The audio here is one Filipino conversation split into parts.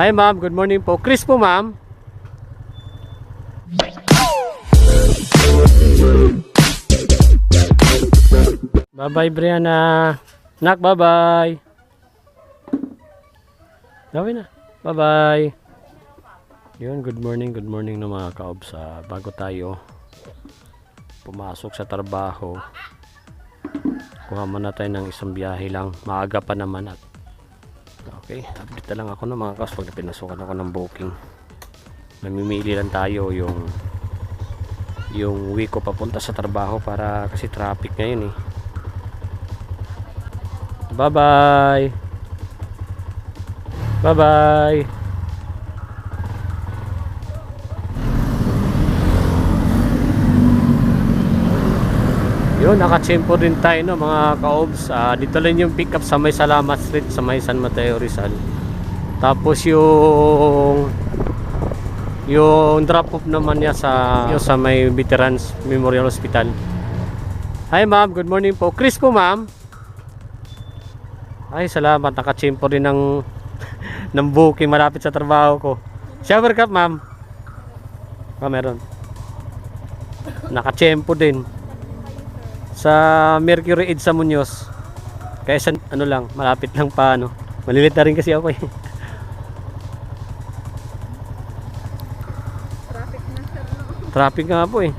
Hi ma'am, good morning po. Chris po ma'am. Bye-bye Brianna. Nak, bye-bye. Gawin na. Bye-bye. Yun, good morning, good morning na mga kaobs. Bago tayo pumasok sa trabaho, kuha muna tayo ng isang biyahe lang. Maaga pa naman at Okay, update na lang ako ng mga kaos pag pinasukan ako ng booking. Namimili lang tayo yung yung week ko papunta sa trabaho para kasi traffic ngayon eh. Bye-bye. Bye-bye. Yun, nakachempo din tayo no, mga kaobs. Ah, dito lang yung pick up sa may Salamat Street sa may San Mateo Rizal. Tapos yung yung drop off naman niya sa yung sa may Veterans Memorial Hospital. Hi ma'am, good morning po. Chris po ma'am. Ay, salamat. Nakachempo din ng ng booking malapit sa trabaho ko. Shower cup ma'am. Ah, meron. Nakachempo din sa Mercury Edge sa Muñoz. Kaya sa ano lang, malapit lang pa ano. Malilit na rin kasi ako eh. Traffic na sir, no? Traffic nga po eh.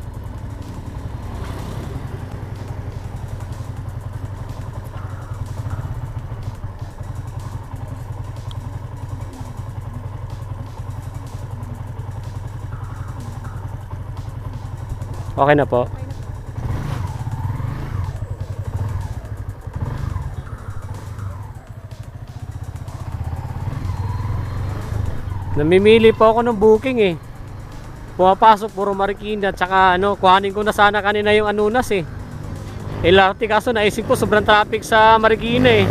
Okay na po. Namimili po ako ng booking eh. Pumapasok puro Marikina at saka ano, kuhanin ko na sana kanina yung Anunas eh. LRT kaso naisip ko sobrang traffic sa Marikina eh.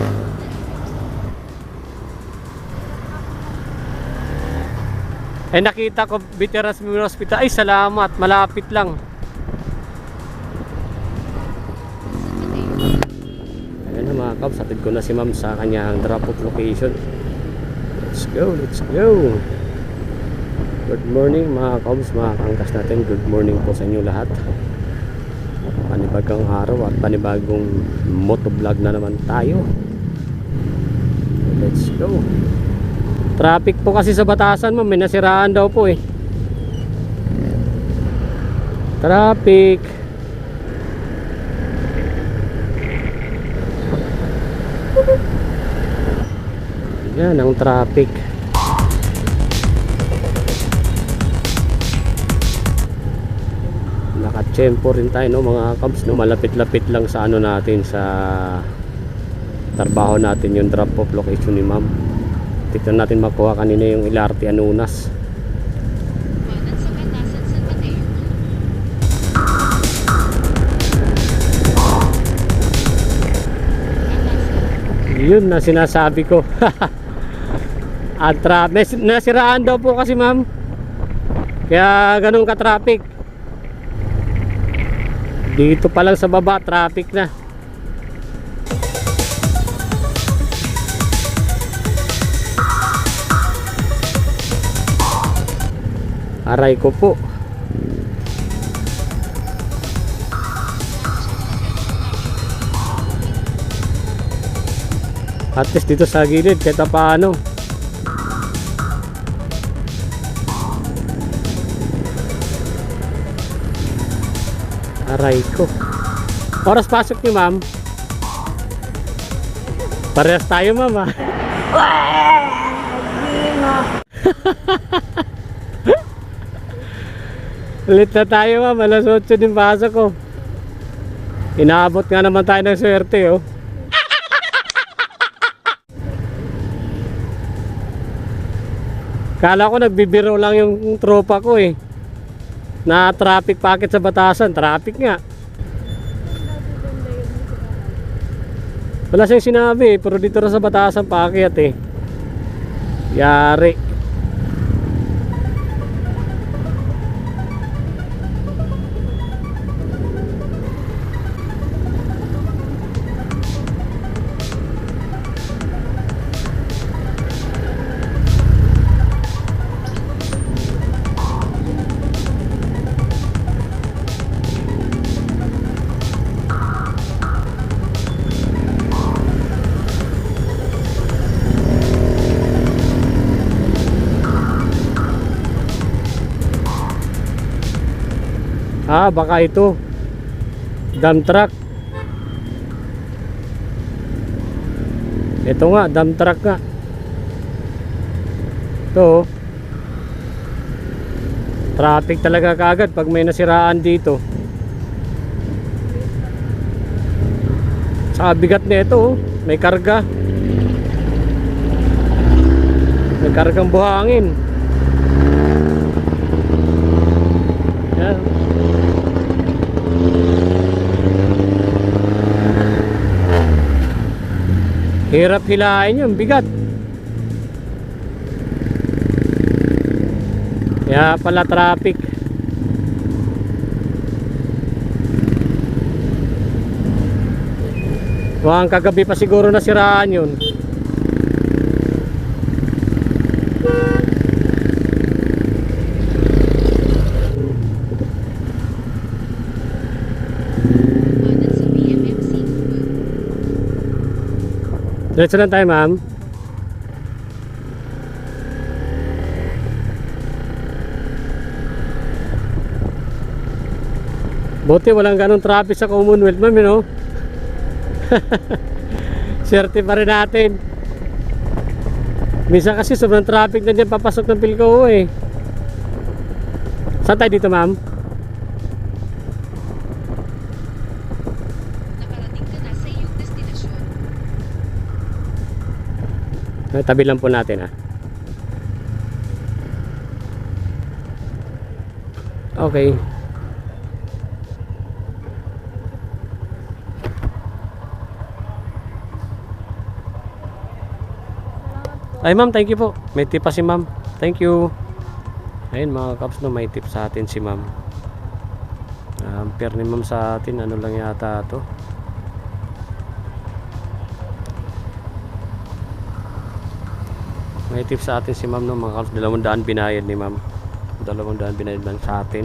Ay nakita ko Veterans Memorial Hospital. Ay salamat, malapit lang. Ayan na mga kabs, hatid ko na si ma'am sa kanyang drop off location. Let's go, let's go. Good morning mga kabs, mga kangkas natin. Good morning po sa inyo lahat. Panibagong araw at panibagong motovlog na naman tayo. Let's go. Traffic po kasi sa batasan mo, may nasiraan daw po eh. Traffic. Yan ang traffic. Nakatsempo rin tayo no mga kabs no malapit-lapit lang sa ano natin sa trabaho natin yung drop off location ni ma'am. Tignan natin makuha kanina yung LRT Anunas. Yun na sinasabi ko. At tra- nas- nasiraan daw po kasi ma'am. Kaya ganun ka traffic. Dito pa lang sa baba traffic na. Aray ko po. At least dito sa gilid kahit paano. Aray ko. Oras pasok niyo, ma'am. Parehas tayo, ma'am, ah. Ulit na tayo, ma'am. Alas 8 din pasok ko. Inaabot nga naman tayo ng swerte, oh. Kala ko nagbibiro lang yung tropa ko eh. Na traffic packet sa batasan. Traffic nga. Wala siyang sinabi. Pero dito na sa batasan packet eh. Yari. Ah, baka ito. Dump truck. Ito nga, dump truck nga. Ito. oh. Traffic talaga kaagad pag may nasiraan dito. Saka bigat na ito, oh. may karga. May kargang buhangin. Yan. Hirap hilain yun, bigat. Kaya pala traffic. Mukhang kagabi pa siguro nasiraan yun. Diretso lang tayo, ma'am. Buti walang ganong traffic sa Commonwealth, ma'am, you know? Swerte pa rin natin. Minsan kasi sobrang traffic na dyan papasok ng Pilco eh. Saan tayo dito, ma'am? Tabi lang po natin ah. Okay. Ay ma'am, thank you po. May tip pa si ma'am. Thank you. Ayun mga kaps no, may tip sa atin si ma'am. Um, fair ni ma'am sa atin, ano lang yata to. May tip sa atin si ma'am no, mga kaps, dalawang daan binayad ni ma'am. Dalawang daan binayad lang sa atin.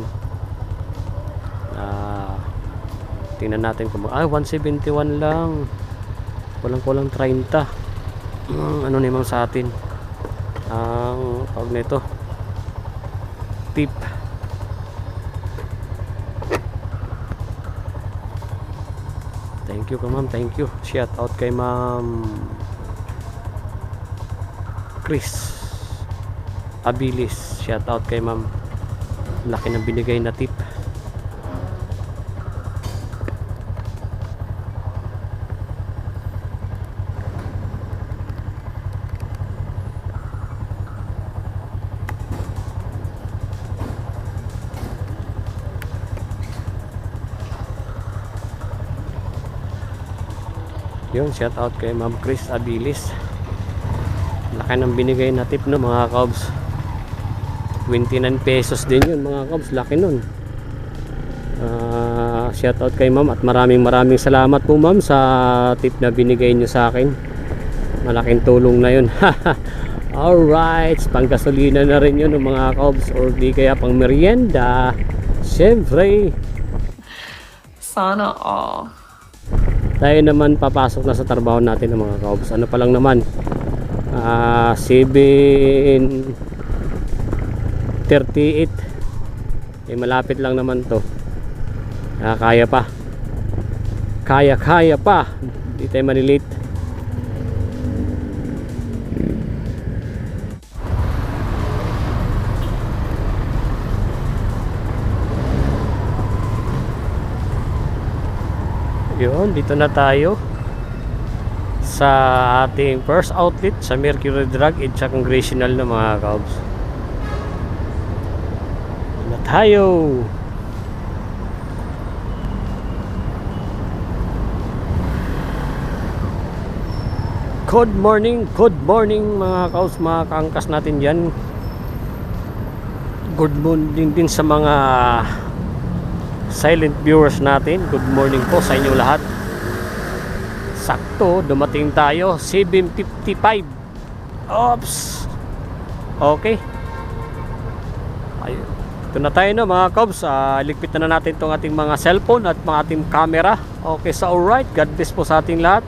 Ah, tingnan natin kung, ah, 171 lang. Walang kulang 30. Mm, ano ni ma'am sa atin? Ang tawag nito. Tip. Thank you ka ma'am, thank you. Shout out kay ma'am Chris Abilis. Shout out kay ma'am. Laki ng binigay na tip. Yun, shout out kay Ma'am Chris Abilis. Laki ng binigay na tip no mga kabs. 29 pesos din yun mga kabs. Laki nun. Ah, shout out kay ma'am at maraming maraming salamat po ma'am sa tip na binigay nyo sa akin. Malaking tulong na yun. Alright, panggasolina na rin yun mga kabs or di kaya pang merienda. Siyempre, Sana all. tayo naman papasok na sa trabaho natin ng mga kaobs ano pa lang naman ah 7.38 eh malapit lang naman to. Ah, kaya pa. Kaya kaya pa. Hindi tayo manilate Yun, dito na tayo sa ating first outlet sa Mercury Drug at sa Congressional na mga kabs. Na tayo. Good morning, good morning mga kaos, mga kaangkas natin dyan. Good morning din sa mga silent viewers natin. Good morning po sa inyo lahat. Sakto, dumating tayo 7.55. Oops! Okay. Ayun. Ito na tayo no mga kabs. Ah, ligpit na natin itong ating mga cellphone at mga ating camera. Okay, so alright. God bless po sa ating lahat.